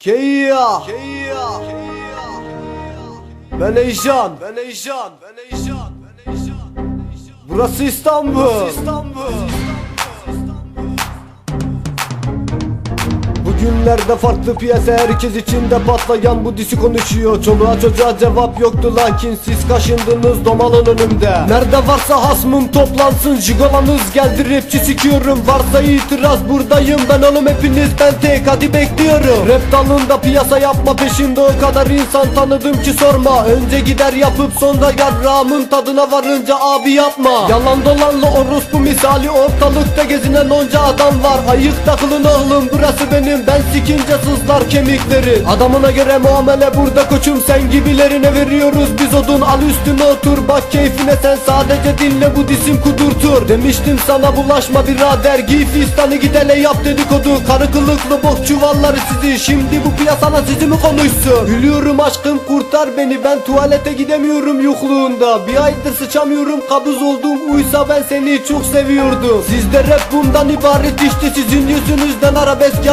Keyya. Keyya. Ben Eyşan. Ben Eyşan. Ben Eyşan. Ben Eyşan. Burası İstanbul. Burası İstanbul. Bugünlerde farklı piyasa herkes içinde patlayan bu disi konuşuyor. Çoluğa çocuğa cevap yoktu lakin siz kaşındınız domalın önümde. Nerede varsa hasmım toplansın jigolanız geldi rapçi sikiyorum. Varsa itiraz buradayım ben oğlum hepiniz ben tek hadi bekliyorum. Rap dalında piyasa yapma peşinde o kadar insan tanıdım ki sorma. Önce gider yapıp sonra yarrağımın tadına varınca abi yapma. Yalan dolanlı orospu misali ortalıkta gezinen onca adam var. Ayık takılın oğlum burası benim ben sikince sızlar kemikleri. Adamına göre muamele burada koçum. Sen gibilerine veriyoruz biz odun. Al üstüne otur bak keyfine sen. Sadece dinle bu disim kudurtur. Demiştim sana bulaşma birader. Giy fistanı git hele yap dedikodu. Karı kılıklı bok çuvalları sizi. Şimdi bu piyasana sizi mi konuşsun? Gülüyorum aşkım kurtar beni. Ben tuvalete gidemiyorum yokluğunda. Bir aydır sıçamıyorum kabız oldum. Uysa ben seni çok seviyordum. Sizde rap bundan ibaret işte. Sizin yüzünüzden arabesk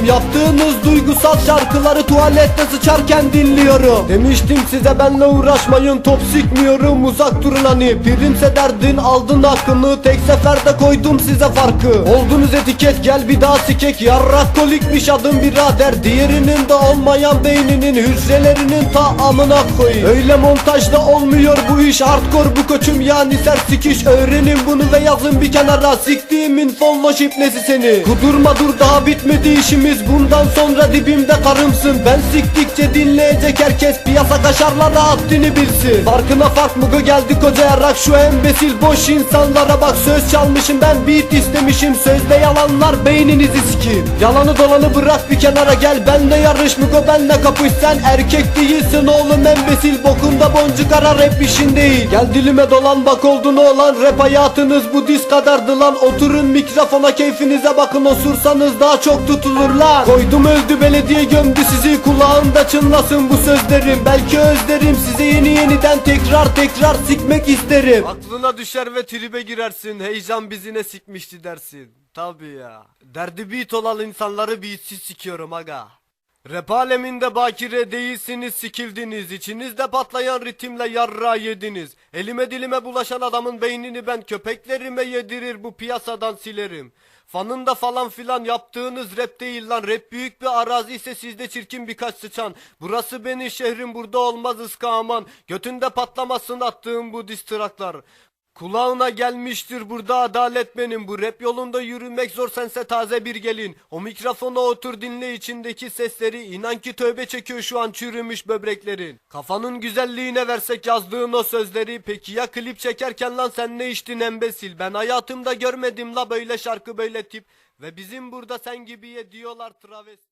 yazmıyorum Yaptığınız duygusal şarkıları tuvalette sıçarken dinliyorum. Demiştim size benle uğraşmayın top sikmiyorum uzak durun hani. Primse derdin aldın hakkını tek seferde koydum size farkı. Oldunuz etiket gel bir daha sikek. Yarrak kolikmiş adım birader Diğerinin de olmayan beyninin hücrelerinin ta amına koyayım. Öyle montajda olmuyor bu iş hardcore bu koçum yani sert sikiş. Öğrenin bunu ve yazın bir kenara siktiğimin fonlo şipnesi seni. Kudurma dur daha bitmedi işimiz bundan sonra dibimde karımsın. Ben siktikçe dinleyecek herkes piyasa kaşarlara haddini bilsin. Farkına fark mı geldi koca yarak şu embesil boş insanlara bak söz çalmışım ben beat istemişim. Sözde yalanlar beyninizi sikeyim. Yalanı dolanı bırak bir kenara gel benle yarış Mugo benle kapış. Sen erkek değilsin oğlum embesil bokunda boncuk arar rap işin değil. Gel dilime dolan bak oldun oğlan rap hayatınız bu diz kadardı lan. Oturun mikrofona keyfinize bakın. Osursanız daha çok tutulur lan Koydum öldü belediye gömdü sizi. Kulağında çınlasın bu sözlerim. Belki özlerim size yeni yeniden tekrar tekrar sikmek isterim. Aklına düşer ve tribe girersin. Heyecan bizi ne sikmişti dersin. Tabi ya. Derdi beat olan insanları beatsiz sikiyorum aga Rap aleminde bakire değilsiniz sikildiniz. İçinizde patlayan ritimle yarra yediniz. Elime dilime bulaşan adamın beynini ben köpeklerime yedirir bu piyasadan silerim. Fanında falan filan yaptığınız rap değil lan. Rap büyük bir arazi ise sizde çirkin birkaç sıçan. Burası benim şehrim burada olmaz ıska aman. Götünde patlamasın attığım bu distraklar Kulağına gelmiştir burada adalet benim. Bu rap yolunda yürümek zor. Sense taze bir gelin. O mikrofona otur dinle içindeki sesleri. İnan ki tövbe çekiyor şu an çürümüş böbreklerin. Kafanın güzelliğine versek yazdığın o sözleri. Peki ya klip çekerken lan sen ne içtin embesil? Ben hayatımda görmedim la böyle şarkı böyle tip. Ve bizim burada sen gibiye diyorlar travesti